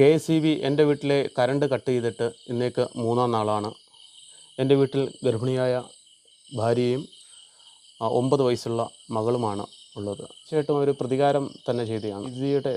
K S E B എന്റെ വീട്ടിലെ current cut ചെയ്തിട്ട് ഇന്നേക്ക് മൂന്നാം നാളാണ്. എന്റെ വീട്ടിൽ ഗർഭിണിയായ ഭാര്യയും ഒമ്പത് വയസ്സുള്ള മകളുമാണ് ഉള്ളത്. തീർച്ചയായിട്ടും ഒരു പ്രതികാരം തന്നെ ചെയ്തതാണ്. ഇതിയുടെ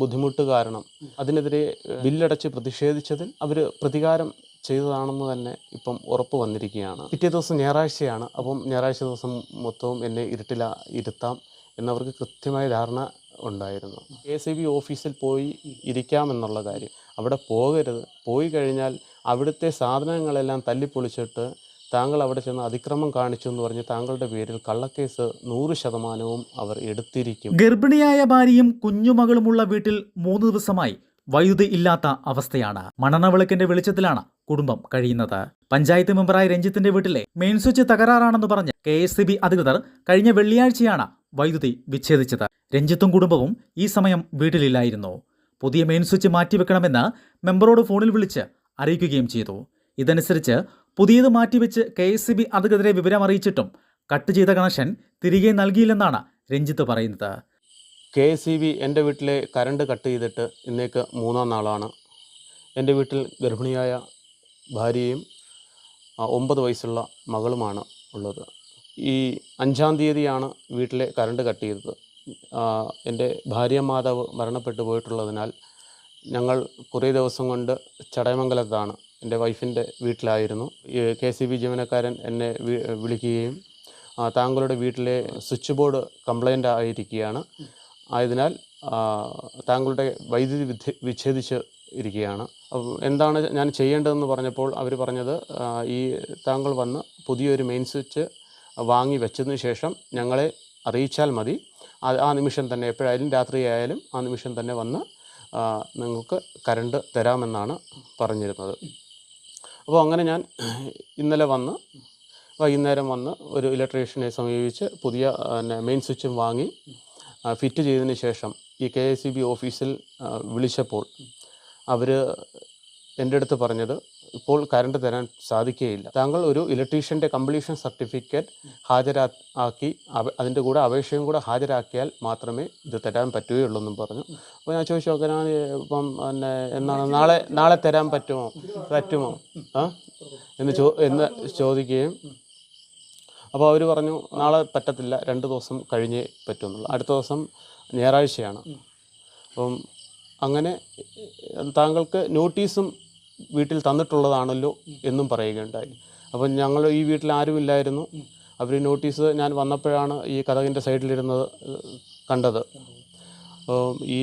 ബുദ്ധിമുട്ട് കാരണം അതിനെതിരെ ബില്ലടച്ച് പ്രതിഷേധിച്ചതിൽ അവർ പ്രതികാരം ചെയ്തതാണെന്ന് തന്നെ ഇപ്പം ഉറപ്പ് വന്നിരിക്കുകയാണ്. പിറ്റേ ദിവസം ഞായറാഴ്ചയാണ്. അപ്പം ഞായറാഴ്ച ദിവസം മൊത്തവും എന്നെ ഇരുട്ടില ഇരുത്താം എന്നവർക്ക് കൃത്യമായ ധാരണ ഉണ്ടായിരുന്നു. കെ സി ബി ഓഫീസിൽ പോയി ഇരിക്കാമെന്നുള്ള കാര്യം. അവിടെ പോകരുത്. പോയി കഴിഞ്ഞാൽ അവിടുത്തെ സാധനങ്ങളെല്ലാം തല്ലിപ്പൊളിച്ചിട്ട് താങ്കൾ അവിടെ ചെന്ന് അതിക്രമം കാണിച്ചു എന്ന് പറഞ്ഞ് താങ്കളുടെ പേരിൽ കള്ളക്കേസ് നൂറ് ശതമാനവും അവർ എടുത്തിരിക്കും. ഗർഭിണിയായ ഭാര്യയും കുഞ്ഞുമകളുമുള്ള വീട്ടിൽ മൂന്ന് ദിവസമായി വൈദ്യുതി ഇല്ലാത്ത അവസ്ഥയാണ്. മണനവിളക്കിന്റെ വെളിച്ചത്തിലാണ് കുടുംബം കഴിയുന്നത്. പഞ്ചായത്ത് മെമ്പറായ രഞ്ജിത്തിന്റെ വീട്ടിലെ മെയിൻ സ്വിച്ച് തകരാറാണെന്ന് പറഞ്ഞ് കെ എസ് സി ബി അധികൃതർ കഴിഞ്ഞ വെള്ളിയാഴ്ചയാണ് വൈദ്യുതി വിച്ഛേദിച്ചത്. രഞ്ജിത്തും കുടുംബവും ഈ സമയം വീട്ടിലില്ലായിരുന്നു. പുതിയ മെയിൻ സ്വിച്ച് മാറ്റിവെക്കണമെന്ന് മെമ്പറോട് ഫോണിൽ വിളിച്ച് അറിയിക്കുകയും ചെയ്തു. ഇതനുസരിച്ച് പുതിയത് മാറ്റിവെച്ച് കെ എസ് സി ബി അധികൃതരെ വിവരം അറിയിച്ചിട്ടും കട്ട് ചെയ്ത കണക്ഷൻ തിരികെ നൽകിയില്ലെന്നാണ് രഞ്ജിത്ത് പറയുന്നത്. കെ എസ് സി ബി എന്റെ വീട്ടിലെ കറണ്ട് കട്ട് ചെയ്തിട്ട് ഇന്നേക്ക് മൂന്നാം നാളാണ്. എന്റെ വീട്ടിൽ ഗർഭിണിയായ ഭാര്യയും ഒമ്പത് വയസ്സുള്ള മകളുമാണ് ഉള്ളത്. ഈ അഞ്ചാം തീയതിയാണ് വീട്ടിലെ കറണ്ട് കട്ട് ചെയ്തത്. എന്റെ ഭാര്യ മാതാവ് മരണപ്പെട്ടു പോയിട്ടുള്ളതിനാൽ ഞങ്ങൾ കുറേ ദിവസം കൊണ്ട് ചടയമംഗലത്താണ് എന്റെ വൈഫിന്റെ വീട്ടിലായിരുന്നു. കെ സി ബി ജീവനക്കാരൻ എന്നെ വിളിക്കുകയും താങ്കളുടെ വീട്ടിലെ സ്വിച്ച് ബോർഡ് കംപ്ലൈന്റ് ആയിരിക്കുകയാണ്. ആയതിനാൽ താങ്കളുടെ വൈദ്യുതി വിച്ഛേദിച്ച് ഇരിക്കുകയാണ്. എന്താണ് ഞാൻ ചെയ്യേണ്ടതെന്ന് പറഞ്ഞപ്പോൾ അവർ പറഞ്ഞത് ഈ താങ്കൾ വന്ന് പുതിയൊരു മെയിൻ സ്വിച്ച് വാങ്ങി വെച്ചതിന് ശേഷം ഞങ്ങളെ അറിയിച്ചാൽ മതി. ആ നിമിഷം തന്നെ എപ്പോഴായാലും രാത്രിയായാലും ആ നിമിഷം തന്നെ വന്ന് നിങ്ങൾക്ക് കരണ്ട് തരാമെന്നാണ് പറഞ്ഞിരുന്നത്. അപ്പോൾ അങ്ങനെ ഞാൻ ഇന്നലെ വന്ന് വൈകുന്നേരം വന്ന് ഒരു ഇലക്ട്രീഷ്യനെ സമീപിച്ച് പുതിയ മെയിൻ സ്വിച്ചും വാങ്ങി ഫിറ്റ് ചെയ്തതിന് ശേഷം ഈ കെ എസ് സി ബി ഓഫീസിൽ വിളിച്ചപ്പോൾ അവർ എന്റെ അടുത്ത് പറഞ്ഞത് ഇപ്പോൾ കറണ്ട് തരാൻ സാധിക്കുകയില്ല. താങ്കൾ ഒരു ഇലക്ട്രീഷ്യന്റെ കംപ്ലീഷൻ സർട്ടിഫിക്കറ്റ് ഹാജരാ ആക്കി അതിന്റെ കൂടെ അപേക്ഷയും കൂടെ ഹാജരാക്കിയാൽ മാത്രമേ ഇത് തരാൻ പറ്റുകയുള്ളൂ എന്നും പറഞ്ഞു. അപ്പോൾ ഞാൻ ചോദിച്ചു നോക്കാൻ ഇപ്പം പിന്നെ എന്നാണ് നാളെ നാളെ തരാൻ പറ്റുമോ? പറ്റുമോ? ആ? എന്ന് ചോ എന്ന് ചോദിക്കുകയും അപ്പോൾ അവർ പറഞ്ഞു നാളെ പറ്റത്തില്ല രണ്ട് ദിവസം കഴിഞ്ഞേ പറ്റുമെന്നുള്ളൂ അടുത്ത ദിവസം ഞായറാഴ്ചയാണ്. അപ്പം അങ്ങനെ താങ്കൾക്ക് നോട്ടീസും വീട്ടിൽ തന്നിട്ടുള്ളതാണല്ലോ എന്നും പറയുകയുണ്ടായി. അപ്പം ഞങ്ങൾ ഈ വീട്ടിൽ ആരുമില്ലായിരുന്നു. അവർ നോട്ടീസ് ഞാൻ വന്നപ്പോഴാണ് ഈ കഥകിന്റെ സൈഡിലിരുന്നത് കണ്ടത്. ഈ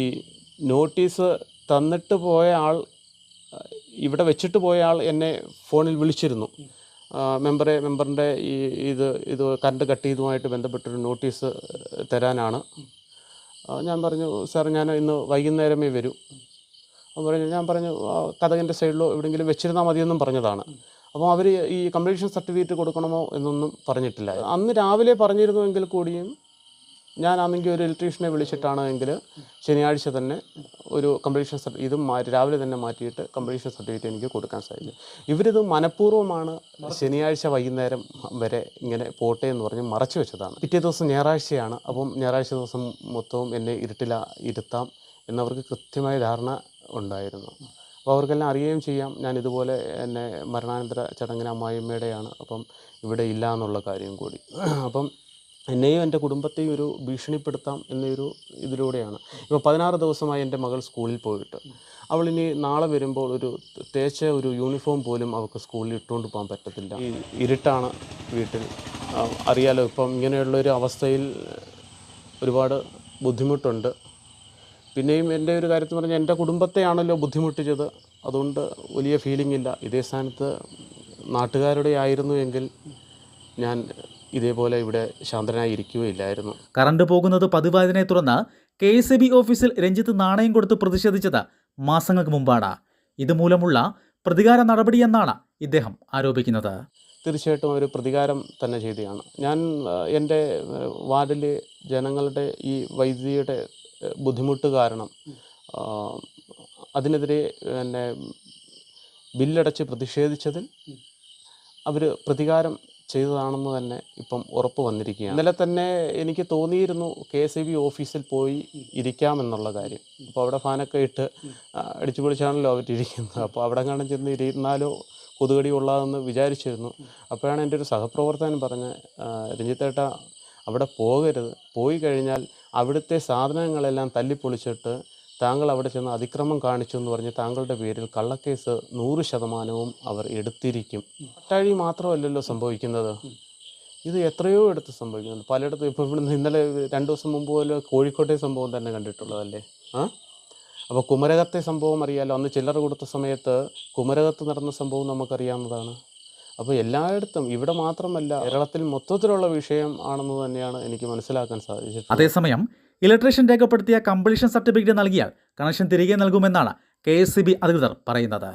നോട്ടീസ് തന്നിട്ട് പോയ ആൾ ഇവിടെ വെച്ചിട്ട് പോയ ആൾ എന്നെ ഫോണിൽ വിളിച്ചിരുന്നു. മെമ്പറെ മെമ്പറിന്റെ ഈ ഇത് ഇത് കറണ്ട് കട്ട് ചെയ്തതുമായിട്ട് ബന്ധപ്പെട്ടൊരു നോട്ടീസ് തരാനാണ്. ഞാൻ പറഞ്ഞു സാർ ഞാൻ ഇന്ന് വൈകുന്നേരമേ വരൂ. അപ്പോൾ പറഞ്ഞു ഞാൻ പറഞ്ഞു കഥകിന്റെ സൈഡിലോ എവിടെയെങ്കിലും വെച്ചിരുന്നാൽ മതിയെന്നും പറഞ്ഞതാണ്. അപ്പോൾ അവർ ഈ കംപ്ലീഷൻ സർട്ടിഫിക്കറ്റ് കൊടുക്കണമോ എന്നൊന്നും പറഞ്ഞിട്ടില്ല. അന്ന് രാവിലെ പറഞ്ഞിരുന്നുവെങ്കിൽ കൂടിയും ഞാൻ അന്നെങ്കിൽ ഒരു ഇലക്ട്രീഷ്യനെ വിളിച്ചിട്ടാണെങ്കിൽ ശനിയാഴ്ച തന്നെ ഒരു കംപ്ലീഷൻ സർട്ടി ഇതും മാറ്റി രാവിലെ തന്നെ മാറ്റിയിട്ട് കംപ്ലീഷൻ സർട്ടിഫിക്കറ്റ് എനിക്ക് കൊടുക്കാൻ സാധിക്കും ഇവരിത് മനഃപൂർവമാണ് ശനിയാഴ്ച വൈകുന്നേരം വരെ ഇങ്ങനെ പോട്ടെ എന്ന് പറഞ്ഞ് മറച്ചു വെച്ചതാണ്. പിറ്റേ ദിവസം ഞായറാഴ്ചയാണ്. അപ്പം ഞായറാഴ്ച ദിവസം മൊത്തവും എന്നെ ഇരുട്ടില ഇരുത്താം. എന്നവർക്ക് കൃത്യമായ ധാരണ ഉണ്ടായിരുന്നു. അപ്പോൾ അവർക്കെല്ലാം അറിയുകയും ചെയ്യാം. ഞാൻ ഇതുപോലെ എന്നെ മരണാനന്തര ചടങ്ങിന് അമ്മായിമ്മയുടെയാണ് അപ്പം ഇവിടെ ഇല്ല എന്നുള്ള കാര്യം കൂടി. അപ്പം എന്നെയും എന്റെ കുടുംബത്തെയും ഒരു ഭീഷണിപ്പെടുത്താം എന്നൊരു ഇതിലൂടെയാണ്. ഇപ്പോൾ പതിനാറ് ദിവസമായി എന്റെ മകൾ സ്കൂളിൽ പോയിട്ട്. അവൾ ഇനി നാളെ വരുമ്പോൾ ഒരു തേച്ച ഒരു യൂണിഫോം പോലും അവൾക്ക് സ്കൂളിൽ ഇട്ടുകൊണ്ട് പോകാൻ പറ്റത്തില്ല. ഇരുട്ടാണ് വീട്ടിൽ. അറിയാലോ ഇപ്പം ഇങ്ങനെയുള്ളൊരു അവസ്ഥയിൽ ഒരുപാട് ബുദ്ധിമുട്ടുണ്ട്. പിന്നെയും എന്റെ ഒരു കാര്യത്തിൽ പറഞ്ഞാൽ എന്റെ കുടുംബത്തെയാണല്ലോ ബുദ്ധിമുട്ടിച്ചത്. അതുകൊണ്ട് വലിയ ഫീലിംഗ് ഇല്ല. ഇതേ സ്ഥാനത്ത് നാട്ടുകാരുടെ ആയിരുന്നു എങ്കിൽ ഞാൻ ഇതേപോലെ ഇവിടെ ശാന്തനായി ഇരിക്കുകയില്ലായിരുന്നു. കറണ്ട് പോകുന്നത് പതിവായതിനെ തുടർന്ന് കെ എസ് ബി ഓഫീസിൽ രഞ്ജിത്ത് നാണയം കൊടുത്ത് പ്രതിഷേധിച്ചത് മാസങ്ങൾക്ക് മുമ്പാണ്. ഇതുമൂലമുള്ള പ്രതികാര നടപടിയെന്നാണ് ഇദ്ദേഹം ആരോപിക്കുന്നത്. തീർച്ചയായിട്ടും ഒരു പ്രതികാരം തന്നെ ചെയ്തതാണ് ഞാൻ എന്റെ വാർഡിലെ ജനങ്ങളുടെ ഈ വൈദ്യുതിയുടെ ബുദ്ധിമുട്ട് കാരണം അതിനെതിരെ പിന്നെ ബില്ലടച്ച് പ്രതിഷേധിച്ചതിൽ അവർ പ്രതികാരം ചെയ്തതാണെന്ന് തന്നെ ഇപ്പം ഉറപ്പ് വന്നിരിക്കുകയാണ്. ഇന്നലെ തന്നെ എനിക്ക് തോന്നിയിരുന്നു കെ എസ് ബി ഓഫീസിൽ പോയി ഇരിക്കാമെന്നുള്ള കാര്യം. അപ്പോൾ അവിടെ ഫാനൊക്കെ ഇട്ട് അടിച്ചു പൊളിച്ചാണല്ലോ അവരിരിക്കുന്നത് അപ്പോൾ അവിടെ കാണാൻ ചെന്ന് ഇരുന്നാലോ കൊതുകടി കൊള്ളാമെന്ന് വിചാരിച്ചിരുന്നു. അപ്പോഴാണ് എന്റെ ഒരു സഹപ്രവർത്തകൻ പറഞ്ഞ് രഞ്ജിത്തേട്ട അവിടെ പോകരുത്. പോയി കഴിഞ്ഞാൽ അവിടുത്തെ സാധനങ്ങളെല്ലാം തല്ലിപ്പൊളിച്ചിട്ട് താങ്കൾ അവിടെ ചെന്ന് അതിക്രമം കാണിച്ചു എന്ന് പറഞ്ഞ് താങ്കളുടെ പേരിൽ കള്ളക്കേസ് നൂറ് ശതമാനവും അവർ എടുത്തിരിക്കും. അട്ടാഴി മാത്രമല്ലല്ലോ സംഭവിക്കുന്നത്. ഇത് എത്രയോ ഇടത്ത് സംഭവിക്കുന്നുണ്ട്. പലയിടത്തും ഇപ്പോൾ ഇവിടുന്ന് ഇന്നലെ രണ്ട് ദിവസം മുമ്പ് പോലെ കോഴിക്കോട്ടെ സംഭവം തന്നെ കണ്ടിട്ടുള്ളതല്ലേ? ആ? അപ്പോൾ കുമരകത്തെ സംഭവം അറിയാലോ? അന്ന് ചില്ലറ കൊടുത്ത സമയത്ത് കുമരകത്ത് നടന്ന സംഭവം നമുക്കറിയാവുന്നതാണ്. അപ്പോൾ എല്ലായിടത്തും ഇവിടെ മാത്രമല്ല കേരളത്തിൽ മൊത്തത്തിലുള്ള വിഷയം ആണെന്ന് തന്നെയാണ് എനിക്ക് മനസ്സിലാക്കാൻ സാധിച്ചത് അതേസമയം ഇലക്ട്രീഷ്യൻ രേഖപ്പെടുത്തിയ കംപ്ലീഷൻ സർട്ടിഫിക്കറ്റ് നൽകിയാൽ കണക്ഷൻ തിരികെ നൽകുമെന്നാണ് കെ അധികൃതർ പറയുന്നത്.